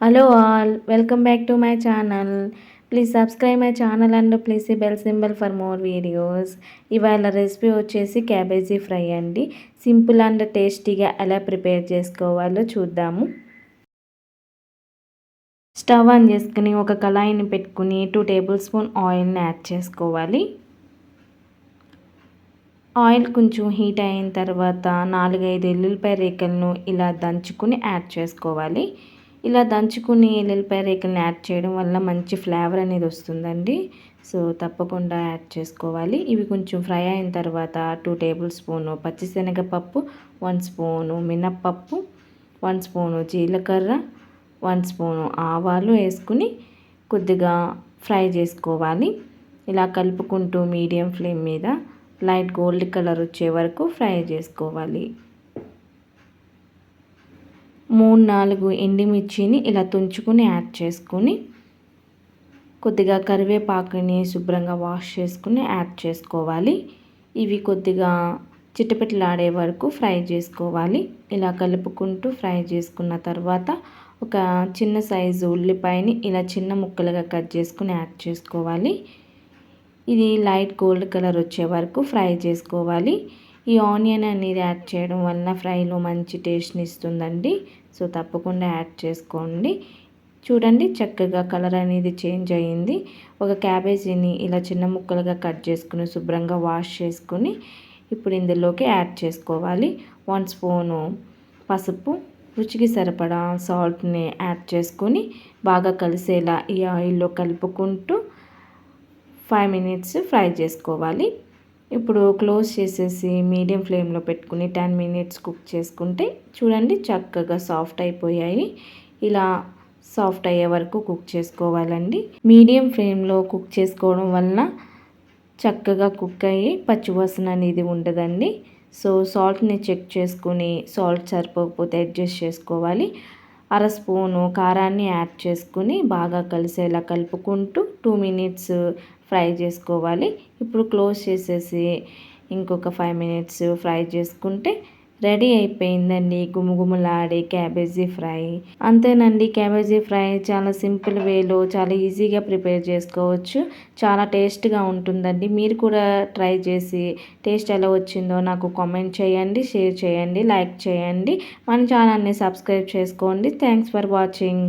Hello all welcome back to my channel please subscribe my channel and please bell symbol for more videos ఇవాళ recipe వచ్చేసి cabbage fry అండి. Simple and టేస్టీగా ఎలా prepare చేసుకోవాలో చూద్దాము. Stove on చేసుకుని ఒక కళాయిని పెట్టుకుని టూ టేబుల్ స్పూన్ ఆయిల్ని యాడ్ చేసుకోవాలి. ఆయిల్ కొంచెం హీట్ అయిన తర్వాత నాలుగైదు ఎల్లుల్లిపాయ రేకలను ఇలా దంచుకుని యాడ్ చేసుకోవాలి. ఇలా దంచుకుని ఎల్లుల్లిపాయ రేకులను యాడ్ చేయడం వల్ల మంచి ఫ్లేవర్ అనేది వస్తుందండి. సో తప్పకుండా యాడ్ చేసుకోవాలి. ఇవి కొంచెం ఫ్రై అయిన తర్వాత టూ టేబుల్ స్పూను పచ్చిశనగపప్పు వన్ స్పూను మినప్పప్పు వన్ స్పూను జీలకర్ర వన్ స్పూను ఆవాలు వేసుకుని కొద్దిగా ఫ్రై చేసుకోవాలి. ఇలా కలుపుకుంటూ మీడియం ఫ్లేమ్ మీద లైట్ గోల్డ్ కలర్ వచ్చే వరకు ఫ్రై చేసుకోవాలి. మూడు నాలుగు ఎండిమిర్చిని ఇలా తుంచుకుని యాడ్ చేసుకుని కొద్దిగా కరివేపాకుని శుభ్రంగా వాష్ చేసుకుని యాడ్ చేసుకోవాలి. ఇవి కొద్దిగా చిట్టపెట్టలాడే వరకు ఫ్రై చేసుకోవాలి. ఇలా కలుపుకుంటూ ఫ్రై చేసుకున్న తర్వాత ఒక చిన్న సైజు ఉల్లిపాయని ఇలా చిన్న ముక్కలుగా కట్ చేసుకుని యాడ్ చేసుకోవాలి. ఇది లైట్ గోల్డ్ కలర్ వచ్చే వరకు ఫ్రై చేసుకోవాలి. ఈ ఆనియన్ అనేది యాడ్ చేయడం వల్ల ఫ్రైలో మంచి టేస్ట్ని ఇస్తుందండి. సో తప్పకుండా యాడ్ చేసుకోండి. చూడండి చక్కగా కలర్ అనేది చేంజ్ అయ్యింది ఒక క్యాబేజీని ఇలా చిన్న ముక్కలుగా కట్ చేసుకుని శుభ్రంగా వాష్ చేసుకుని ఇప్పుడు ఇందులోకి యాడ్ చేసుకోవాలి. వన్ స్పూను పసుపు రుచికి సరిపడా సాల్ట్ని యాడ్ చేసుకొని బాగా కలిసేలా ఈ ఆయిల్లో కలుపుకుంటూ ఫైవ్ మినిట్స్ ఫ్రై చేసుకోవాలి. ఇప్పుడు క్లోజ్ చేసేసి మీడియం ఫ్లేమ్లో పెట్టుకుని టెన్ మినిట్స్ కుక్ చేసుకుంటే చూడండి చక్కగా సాఫ్ట్ అయిపోయాయి. ఇలా సాఫ్ట్ అయ్యే వరకు కుక్ చేసుకోవాలండి. మీడియం ఫ్లేమ్లో కుక్ చేసుకోవడం వలన చక్కగా కుక్ అయ్యి పచ్చివాసన అనేది ఉండదండి. సో సాల్ట్ని చెక్ చేసుకుని సాల్ట్ సరిపోకపోతే అడ్జస్ట్ చేసుకోవాలి. అర స్పూను కారాన్ని యాడ్ చేసుకుని బాగా కలిసేలా కలుపుకుంటూ టూ మినిట్స్ ఫ్రై చేసుకోవాలి. ఇప్పుడు క్లోజ్ చేసేసి ఇంకొక ఫైవ్ మినిట్స్ ఫ్రై చేసుకుంటే రెడీ అయిపోయిందండి గుమగుమలాడే క్యాబేజీ ఫ్రై. అంతేనండి క్యాబేజీ ఫ్రై చాలా సింపుల్ వేలో చాలా ఈజీగా ప్రిపేర్ చేసుకోవచ్చు. చాలా టేస్ట్గా ఉంటుందండి. మీరు కూడా ట్రై చేసి టేస్ట్ ఎలా వచ్చిందో నాకు కామెంట్ చేయండి షేర్ చేయండి లైక్ చేయండి. మన ఛానల్ని సబ్స్క్రైబ్ చేసుకోండి. Thanks for watching.